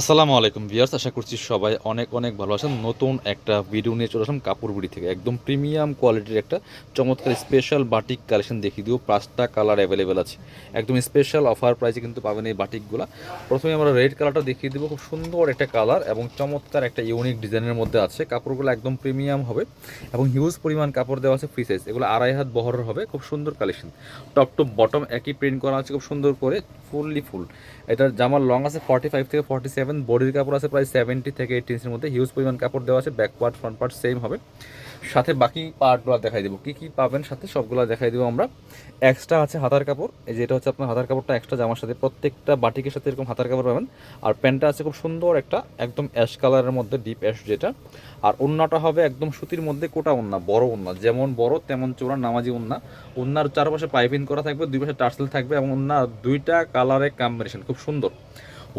আসসালামু আলাইকুম ভিয়ার্স আশা করছি সবাই অনেক অনেক ভালো আছেন। নতুন একটা ভিডিও নিয়ে চলে আসলাম কাপড়গুড়ি থেকে। একদম প্রিমিয়াম কোয়ালিটির একটা চমৎকার স্পেশাল বাটিক কালেকশন দেখিয়ে দিও পাঁচটা কালার অ্যাভেলেবেল আছে। একদম স্পেশাল অফার প্রাইসে কিন্তু পাবেন এই বাটিকগুলো প্রথমে আমরা রেড কালারটা দেখিয়ে দেবো। খুব সুন্দর একটা কালার এবং চমৎকার একটা ইউনিক ডিজাইনের মধ্যে আছে। কাপড়গুলো একদম প্রিমিয়াম হবে এবং হিউজ পরিমাণ কাপড় দেওয়া আছে ফ্রি সাইজ এগুলো আড়াই হাত বহরের হবে। খুব সুন্দর কালেকশন টপ টু বটম একই প্রিন্ট করা আছে। খুব সুন্দর করে ফুললি ফুল। এটার জামার লং আছে ফর্টি ফাইভ থেকে ফর্টি সেভেন বডির কাপড় আছে প্রায় সেভেন্টি থেকে এইটি মধ্যে। হিউজ পরিমাণ কাপড় দেওয়া আছে ব্যাকওয়ার্ড ফ্রন্ট পার্ট সেম হবে। সাথে বাকি পার্টগুলো দেখাই দেবো। কী কী পাবেন সাথে সবগুলো দেখাই দেবো আমরা। এক্সট্রা আছে হাতার কাপড়। এই যেটা হচ্ছে আপনার হাতার কাপড়টা এক্সট্রা জামার সাথে। প্রত্যেকটা বাটিকের সাথে এরকম হাতার কাপড় পাবেন। আর প্যান্টটা আছে খুব সুন্দর একটা, একদম অ্যাশ কালারের মধ্যে ডিপ অ্যাশ যেটা। আর ওন্নাটা হবে একদম সুতির মধ্যে কোটা ওন্না, বড় ওন্না। যেমন বড়, তেমন চোরা নামাজি ওন্না। ওন্নার চারপাশে পাইপিং করা থাকবে, দুই পাশে টার্সেল থাকবে এবং ওন্না দুইটা কালারের কম্বিনেশন খুব সুন্দর।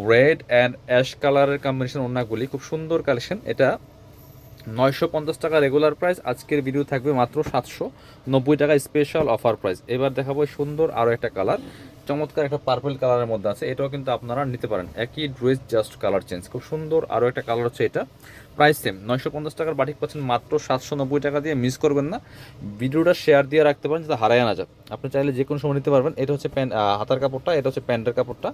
রেড অ্যান্ড অ্যাশ কালারের কম্বিনেশন ওন্নাগুলি, খুব সুন্দর কালেকশন এটা নয়শো পঞ্চাশ টাকা রেগুলার প্রাইস আজকের ভিডিও থাকবে মাত্র সাতশো নব্বই টাকা স্পেশাল অফার প্রাইস এবার দেখাবো সুন্দর আরও একটা কালার চমৎকার একটা পার্পল কালারের মধ্যে আছে, এটাও কিন্তু আপনারা নিতে পারেন। একই ড্রেস জাস্ট কালার চেঞ্জ খুব সুন্দর আরও একটা কালার হচ্ছে এটা। প্রাইস সেম নয়শো পঞ্চাশ টাকার বাটিক পাচ্ছেন মাত্র সাতশো নব্বই টাকা দিয়ে মিস করবেন না। ভিডিওটা শেয়ার দিয়ে রাখতে পারেন, যাতে হারায় না যায় আপনি চাইলে যে কোনো সময় নিতে পারবেন। এটা হচ্ছে প্যান্ট হাতার কাপড়টা, এটা হচ্ছে প্যান্টের কাপড়টা।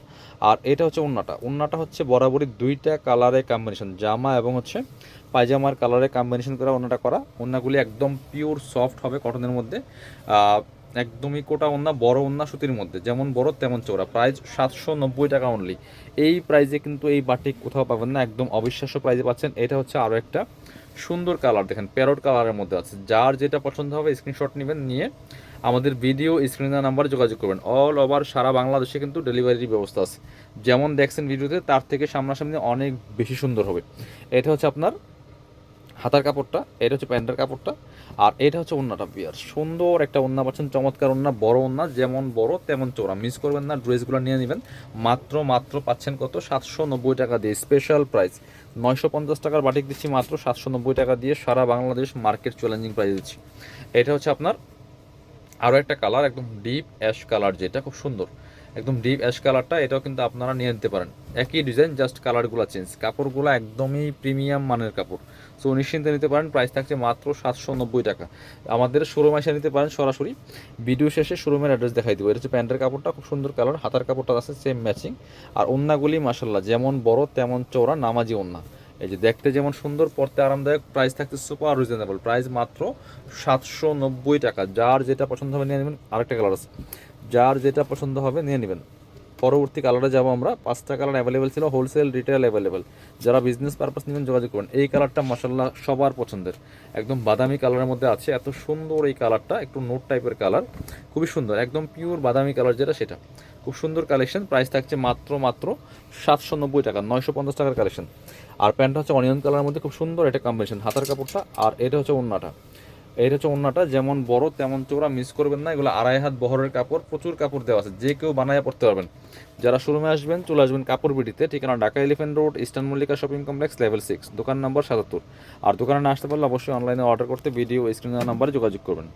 আর এটা হচ্ছে ওন্নাটা ওন্নাটা হচ্ছে বরাবরই দুইটা কালারের কম্বিনেশন জামা এবং হচ্ছে পায়জামার কালারে কম্বিনেশন করা ওনাটা করা। ওনাগুলি একদম পিওর সফট হবে কটনের মধ্যে। একদমই কোটা ওন্না বড় ওন্না সুতির মধ্যে, যেমন বড় তেমন চৌড়া প্রাইস সাতশো নব্বই টাকা অনলি এই প্রাইজে কিন্তু এই বাটিক কোথাও পাবেন না, একদম অবিশ্বাস্য প্রাইজে পাচ্ছেন। এটা হচ্ছে আরও একটা সুন্দর কালার দেখেন প্যারোট কালারের মধ্যে আছে। যার যেটা পছন্দ হবে স্ক্রিনশট নেবেন, নিয়ে আমাদের ভিডিও স্ক্রিনের নাম্বারে যোগাযোগ করবেন। অল ওভার সারা বাংলাদেশে কিন্তু ডেলিভারির ব্যবস্থা আছে। যেমন দেখছেন ভিডিওতে তার থেকে সামনাসামনি অনেক বেশি সুন্দর হবে। এটা হচ্ছে আপনার হাতার কাপড়টা, এটা হচ্ছে প্যান্টের কাপড়টা, আর এটা হচ্ছে ওন্নাটা, বিয়ার। সুন্দর একটা ওন্না পাচ্ছেন, চমৎকার ওন্না, বড় ওন্না, যেমন বড়, তেমন চোরা মিস করবেন না, ড্রেসগুলো নিয়ে নেবেন। মাত্র মাত্র পাচ্ছেন কত? সাতশো নব্বই টাকা দিয়ে স্পেশাল প্রাইস নয়শো পঞ্চাশ টাকার বাটিক দিচ্ছি মাত্র, সাতশো নব্বই টাকা দিয়ে সারা বাংলাদেশ মার্কেট চ্যালেঞ্জিং প্রাইস দিচ্ছি। এটা হচ্ছে আপনার আরও একটা কালার একদম ডিপ অ্যাশ কালার যেটা খুব সুন্দর। একদম ডিপ অ্যাশ কালারটা এটাও কিন্তু আপনারা নিয়ে নিতে পারেন। একই ডিজাইন জাস্ট কালারগুলো চেঞ্জ কাপড়গুলো একদমই প্রিমিয়াম মানের কাপড়। সো নিশ্চিন্তে নিতে পারেন প্রাইস থাকছে মাত্র সাতশো নব্বই টাকা। আমাদের শোরুম এসে নিতে পারেন সরাসরি। ভিডিও শেষে শোরুমের অ্যাড্রেস দেখাই দেবো। এটা হচ্ছে প্যান্টের কাপড়টা, খুব সুন্দর কালার হাতার কাপড়টা আছে সেম ম্যাচিং আর ওন্নাগুলি মাসাল্লাহ যেমন বড়, তেমন চৌড়া নামাজি ওন্না। এই যে দেখতে যেমন সুন্দর পড়তে আরামদায়ক প্রাইস থাকছে সুপার রিজনেবল প্রাইস মাত্র সাতশো নব্বই টাকা। যার যেটা পছন্দ হবে নিয়ে নেবেন, আরেকটা কালার আছে। যার যেটা পছন্দ হবে নিয়ে নেবেন। পরবর্তী কালারে যাব আমরা। পাঁচটা কালার অ্যাভেলেবেল ছিল হোলসেল রিটেল অ্যাভেলেবেল যারা বিজনেস পারপাস নেবেন, যোগাযোগ করবেন এই কালারটা মশাল্লা সবার পছন্দের। একদম বাদামি কালারের মধ্যে আছে। এত সুন্দর এই কালারটা একটু নোট টাইপের কালার খুবই সুন্দর, একদম পিওর বাদামি কালার যেটা সেটা। খুব সুন্দর কালেকশন প্রাইস থাকছে মাত্র মাত্র সাতশো নব্বই টাকা, নয়শো পঞ্চাশ টাকার কালেকশন আর প্যান্টটা হচ্ছে অনিয়ন কালারের মধ্যে খুব সুন্দর, এটা কম্বিনেশন হাতার কাপড়টা, আর এটা হচ্ছে ওন্নাটা এটা হচ্ছে অন্যটা যেমন বড় তেমন চোরা মিস করবেন না। এগুলো আড়াই হাত বহরের কাপড়, প্রচুর কাপড় দেওয়া আছে, যে কেউ বানায় পড়তে পারবেন। যারা শোরুমে আসবেন, চলে আসবেন কাপড় বিটিতে ঠিকানা Dhaka elephant road eastern Mallika shopping complex level six দোকান নম্বর সাতাত্তর। আর দোকানে না আসতে পারলে অবশ্যই অনলাইনে অর্ডার করতে ভিডিও স্ক্রিন নাম্বারে যোগাযোগ করবেন।